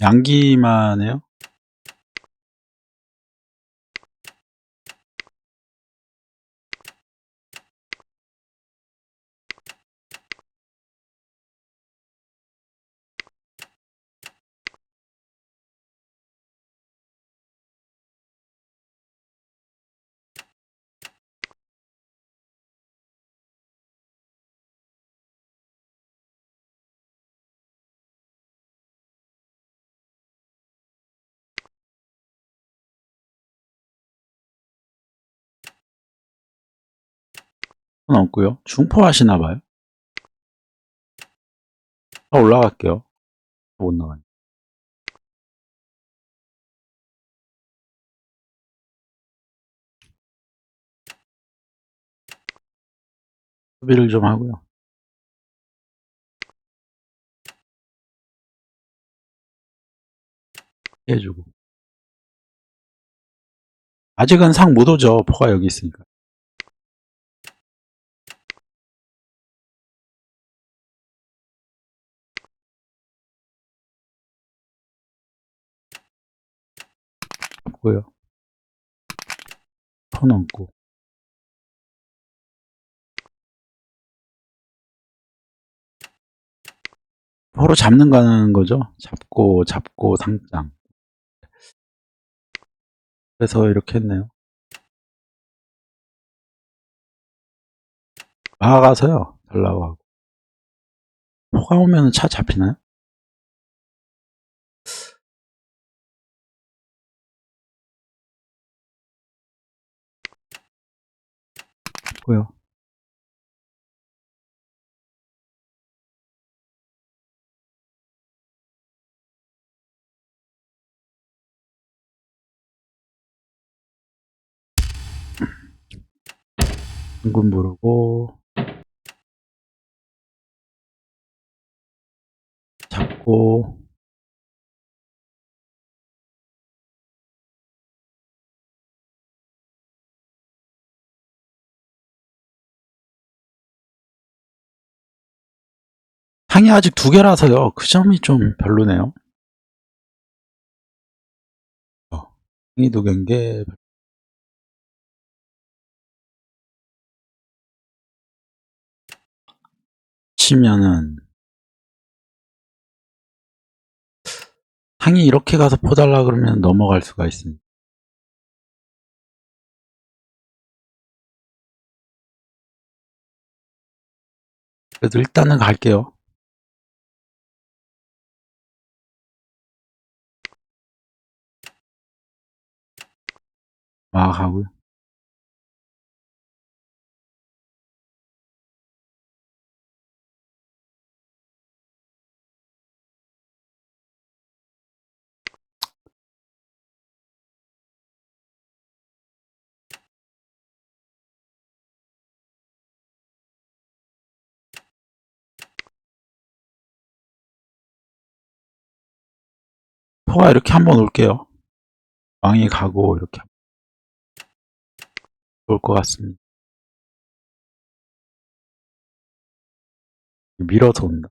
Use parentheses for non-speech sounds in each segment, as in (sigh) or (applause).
양기만 해요? 없고요. 중포 하시나 봐요. 아, 올라갈게요. 못 나가요. 수비를 좀 하고요. 해주고. 아직은 상 못 오죠. 포가 여기 있으니까. 없고요. 폰 없고. 포로 잡는 가는 거죠. 잡고, 잡고, 상장. 그래서 이렇게 했네요. 막아가서요. 달라고 하고. 포가 오면 차 잡히나요? 없고요. 은근 부르고 잡고 항이 아직 두 개라서요. 그 점이 좀 별로네요. 어, 항이 두 개인 게 치면은 항이 이렇게 가서 포달라 그러면 넘어갈 수가 있습니다. 그래도 일단은 갈게요. 막 하고요. 포가 이렇게 한번 올게요. 왕이 가고 이렇게 같습니다. 밀어서 온다.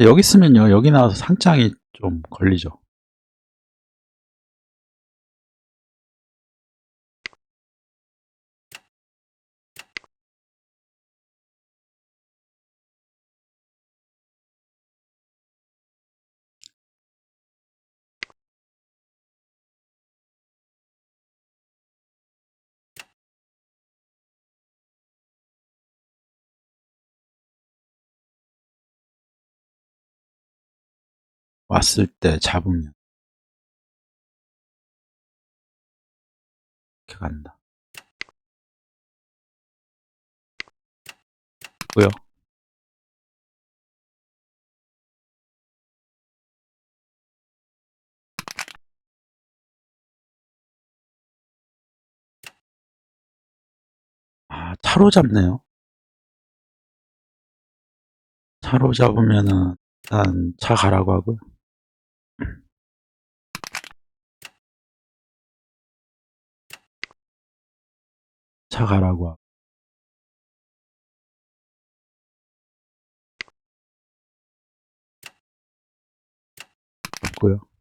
여기 있으면요. 여기 나와서 상장이 좀 걸리죠. 왔을 때 잡으면 이렇게 간다. 뭐요? 아, 차로 잡네요. 차로 잡으면은 일단 차 가라고 하고요. 차가라고 하고 없고요.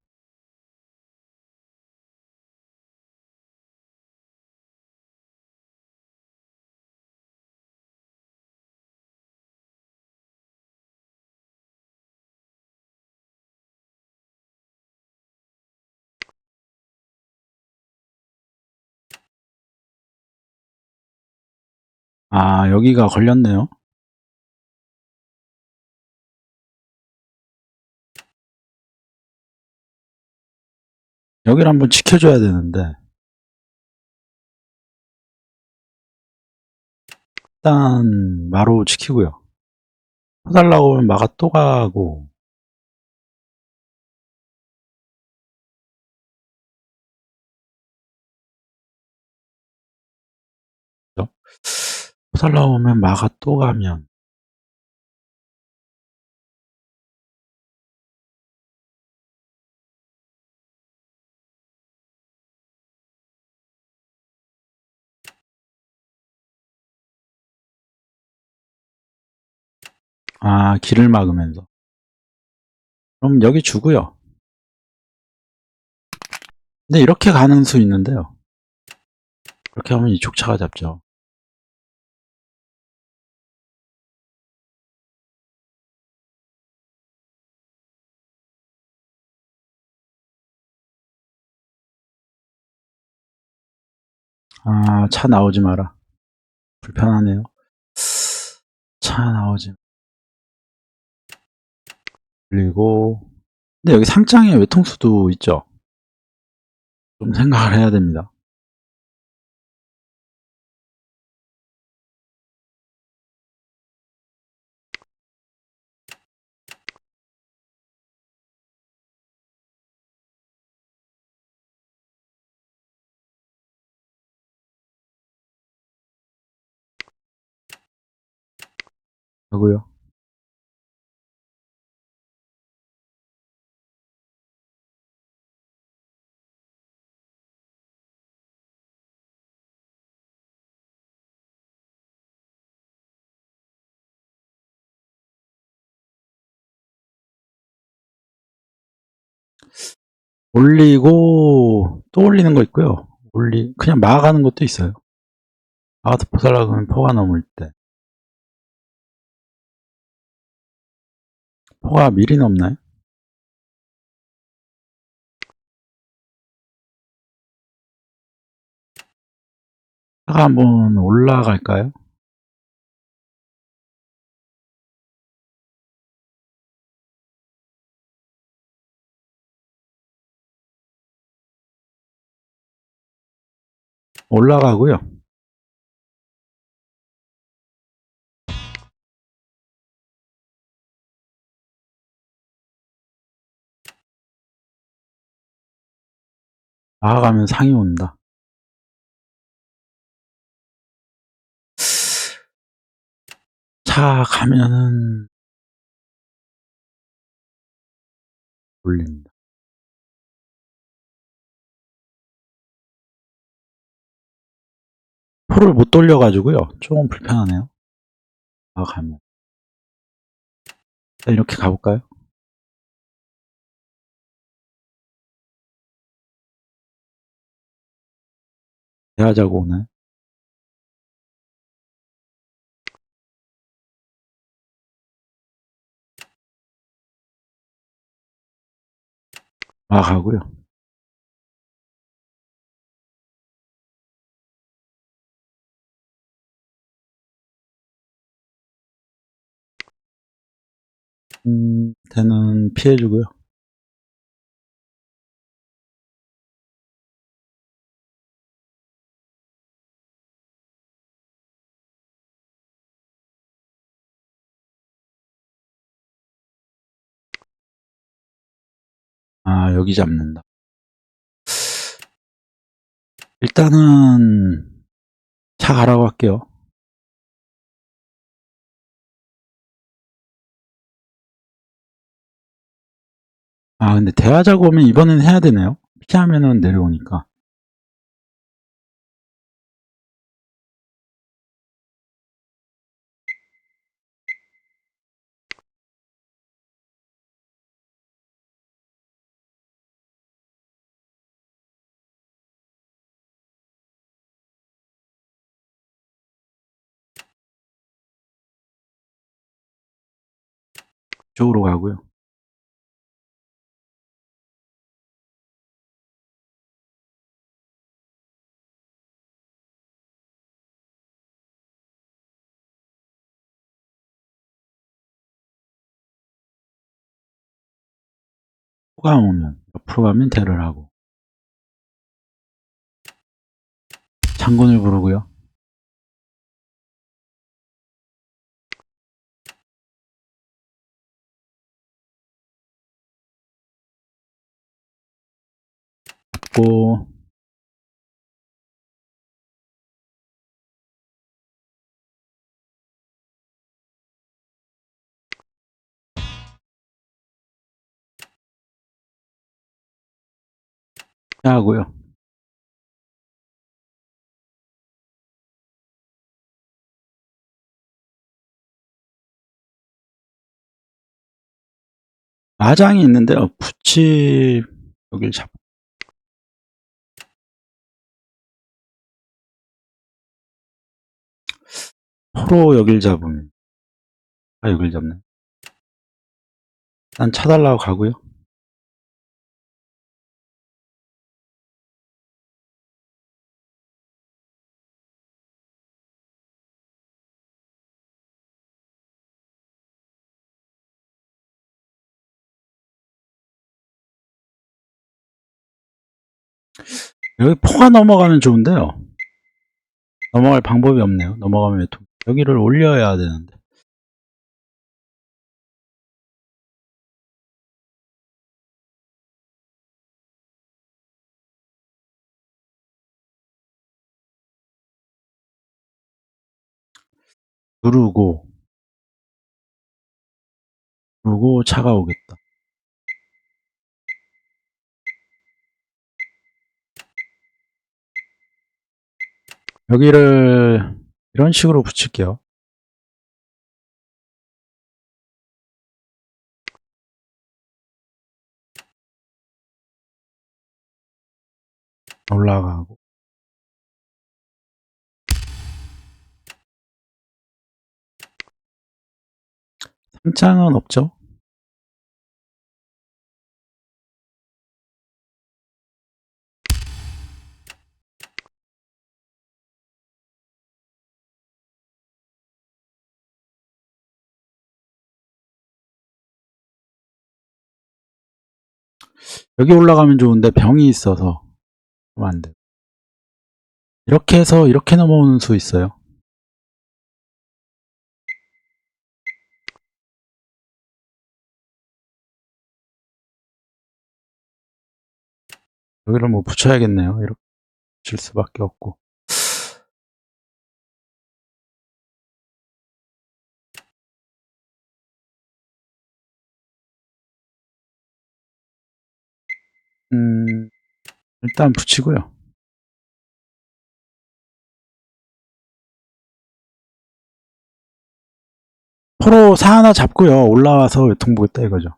아, 여기가 걸렸네요. 여기를 한번 지켜줘야 되는데. 일단, 마루 지키고요. 해달라고 하면 마가 또 가고. 해 달라고 하면 마가 또 가면. 아, 길을 막으면서. 그럼 여기 주고요. 근데 이렇게 가는 수 있는데요. 그렇게 하면 이쪽 차가 잡죠. 아, 차 나오지 마라. 불편하네요. 차 나오지. 그리고, 근데 여기 상장에 외통수도 있죠. 좀 생각을 해야 됩니다. 하고요. 올리고 또 올리는 거 있고요. 올리 그냥 막아가는 것도 있어요. 아웃 포살라 그러면 포가 넘을 때 포가 미리 넘나요? 차가 한번 올라갈까요? 올라가고요. 나아가면 상이 온다. 차 가면은 올립니다. 포를 못 돌려가지고요. 조금 불편하네요. 아, 가면. 이렇게 가볼까요? 하자고 오나요? 아, 가고요. 음, 대는 피해주고요. 여기 잡는다. 일단은 차 가라고 할게요. 아, 근데 대하자고 하면 이번엔 해야 되네요. 피하면은 내려오니까. 쪽으로 가고요. 호가 오면 옆으로 가면 대를 하고 장군을 부르고요. 잡고 하고요. 마장이 있는데요. 부치 여길 잡. 포로 여길 잡으면 아 여길 잡네. 난 차달라고 가고요. 여기 포가 넘어가면 좋은데요. 넘어갈 방법이 없네요. 넘어가면. 여기를 올려야 되는데. 누르고 누르고 차가 오겠다. 여기를 이런 식으로 붙일게요. 올라가고 상장은 없죠? 여기 올라가면 좋은데 병이 있어서 안 돼. 이렇게 해서 이렇게 넘어오는 수 있어요. 여기를 뭐 붙여야겠네요. 이렇게 붙일 수밖에 없고. 일단 붙이고요. 포로 사 하나 잡고요. 올라와서 외통 보겠다 이거죠.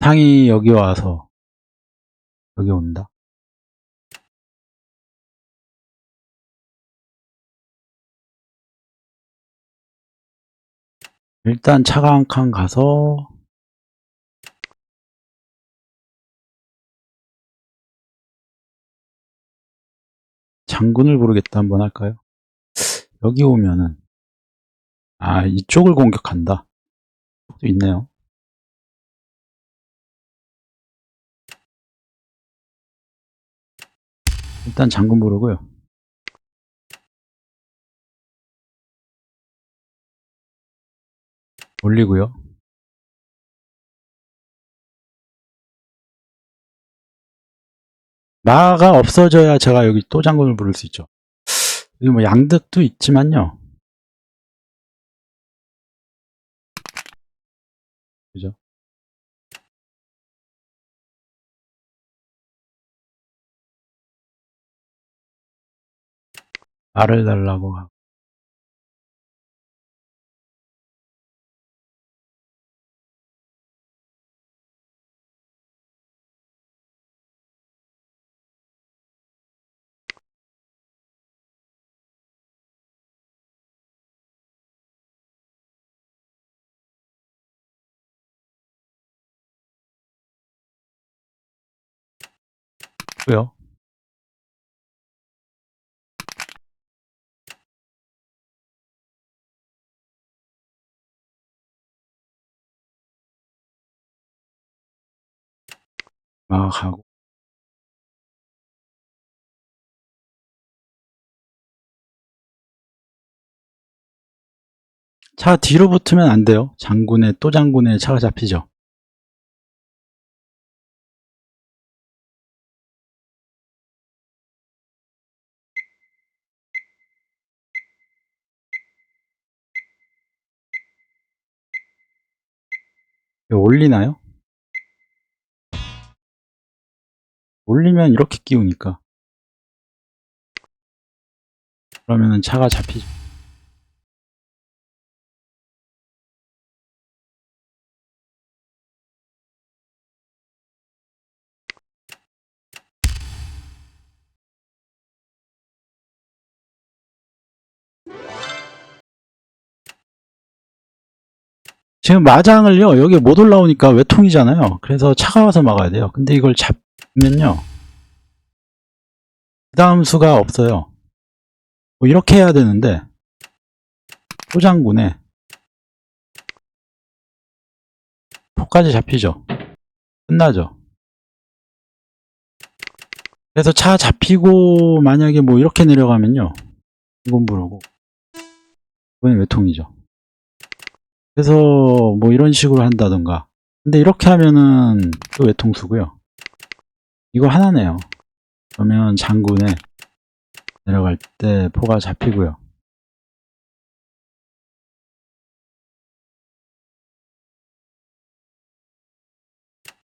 상이 여기 와서 여기 온다. 일단 차가 한 칸 가서 장군을 부르겠다 한번 할까요? 여기 오면은 아 이쪽을 공격한다. 또 있네요. 일단 장군 부르고요. 올리고요. 마가 없어져야 제가 여기 또 장군을 부를 수 있죠. 여기 뭐 양득도 있지만요. 그죠? 말을 달라고 하고. 고요. 하고. 차 뒤로 붙으면 안 돼요. 장군에, 또 장군에 차가 잡히죠. 올리나요? 올리면 이렇게 끼우니까. 그러면은 차가 잡히죠. 지금 마장을요, 여기 못 올라오니까 외통이잖아요. 그래서 차가 와서 막아야 돼요. 근데 이걸 잡 으면요. 그 다음 수가 없어요. 뭐 이렇게 해야 되는데, 포장군에 포까지 잡히죠. 끝나죠. 그래서 차 잡히고 만약에 뭐 이렇게 내려가면요. 이건 부르고 이건 외통이죠. 그래서 뭐 이런 식으로 한다던가. 근데 이렇게 하면은 또 외통수고요. 이거 하나네요. 그러면 장군에 내려갈 때 포가 잡히고요.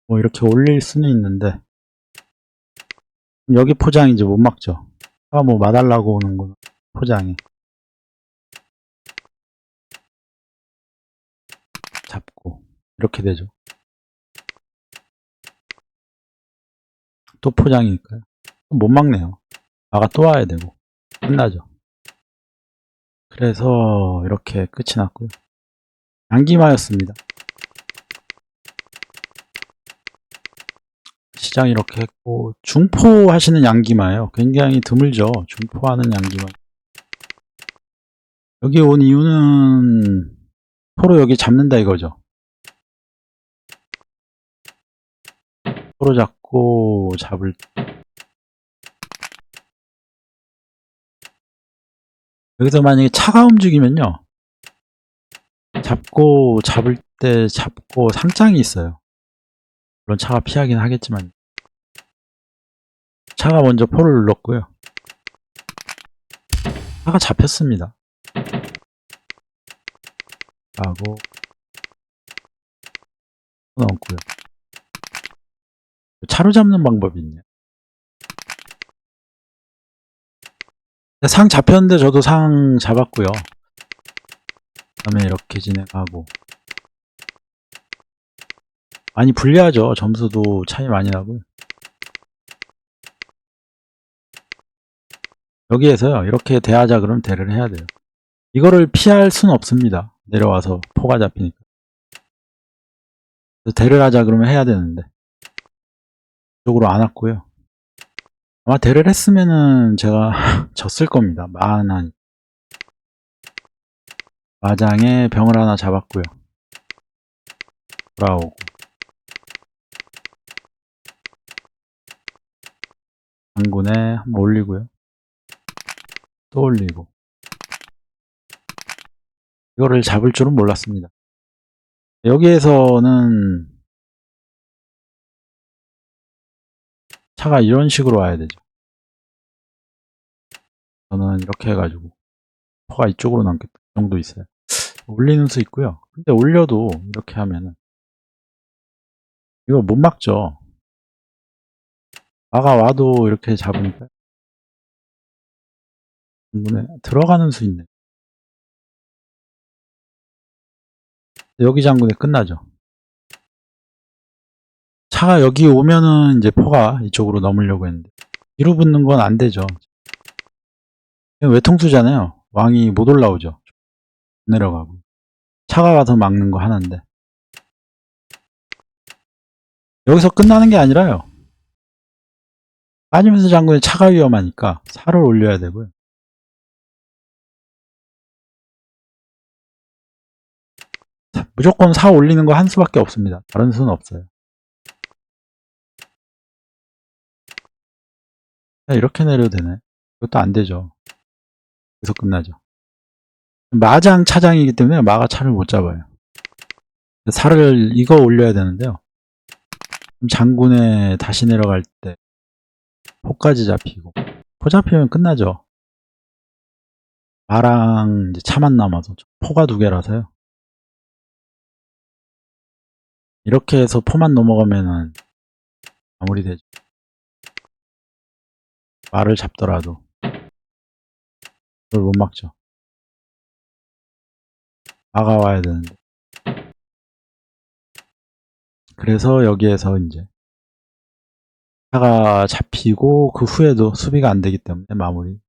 뭐 이렇게 올릴 수는 있는데 여기 포장이 이제 못 막죠. 아, 뭐 마달라고 오는 거 포장이. 잡고 이렇게 되죠. 또 포장이니까요. 못 막네요. 아가 또 와야 되고 끝나죠. 그래서 이렇게 끝이 났고요. 양기마였습니다. 시장 이렇게 했고 중포 하시는 양기마예요. 굉장히 드물죠. 중포하는 양기마. 여기 온 이유는 포로 여기 잡는다 이거죠. 포로 잡고 잡을 여기서 만약에 차가 움직이면요. 잡고 잡을 때 잡고 상장이 있어요. 물론 차가 피하긴 하겠지만 차가 먼저 포를 눌렀고요. 차가 잡혔습니다. 하고 넣었고요. 차로 잡는 방법이 있네요. 상 잡혔는데 저도 상 잡았고요. 그 다음에 이렇게 진행하고 많이 불리하죠. 점수도 차이 많이 나고요. 여기에서요. 이렇게 대하자 그러면 대를 해야 돼요. 이거를 피할 수는 없습니다. 내려와서 포가 잡히니까. 대를 하자 그러면 해야 되는데 이 쪽으로 안 왔고요. 아마 대를 했으면은 제가 (laughs) 졌을 겁니다. 만한 마장에 병을 하나 잡았고요. 돌아오고 장군에 한번 올리고요. 또 올리고 이거를 잡을 줄은 몰랐습니다. 여기에서는 차가 이런 식으로 와야 되죠. 저는 이렇게 해가지고 포가 이쪽으로 남겠다 그 정도 있어요. 올리는 수 있고요. 근데 올려도 이렇게 하면은 이거 못 막죠. 마가 와도 이렇게 잡으니까 장군에 들어가는 수 있네. 여기 장군에 끝나죠. 차가 여기 오면은 이제 포가 이쪽으로 넘으려고 했는데 뒤로 붙는 건 안 되죠. 외통수잖아요. 왕이 못 올라오죠. 못 내려가고 차가 가서 막는 거 하나인데 여기서 끝나는 게 아니라요. 빠지면서 장군의 차가 위험하니까 살을 올려야 되고요. 무조건 사 올리는 거 한 수밖에 없습니다. 다른 수는 없어요. 이렇게 내려도 되네. 이것도 안 되죠. 여기서 끝나죠. 마장 차장이기 때문에 마가 차를 못 잡아요. 살을 이거 올려야 되는데요. 장군에 다시 내려갈 때 포까지 잡히고 포 잡히면 끝나죠. 마랑 이제 차만 남아서 포가 두 개라서요. 이렇게 해서 포만 넘어가면은 마무리되죠. 말을 잡더라도 그걸 못 막죠. 막아와야 되는데. 그래서 여기에서 이제 차가 잡히고 그 후에도 수비가 안 되기 때문에 마무리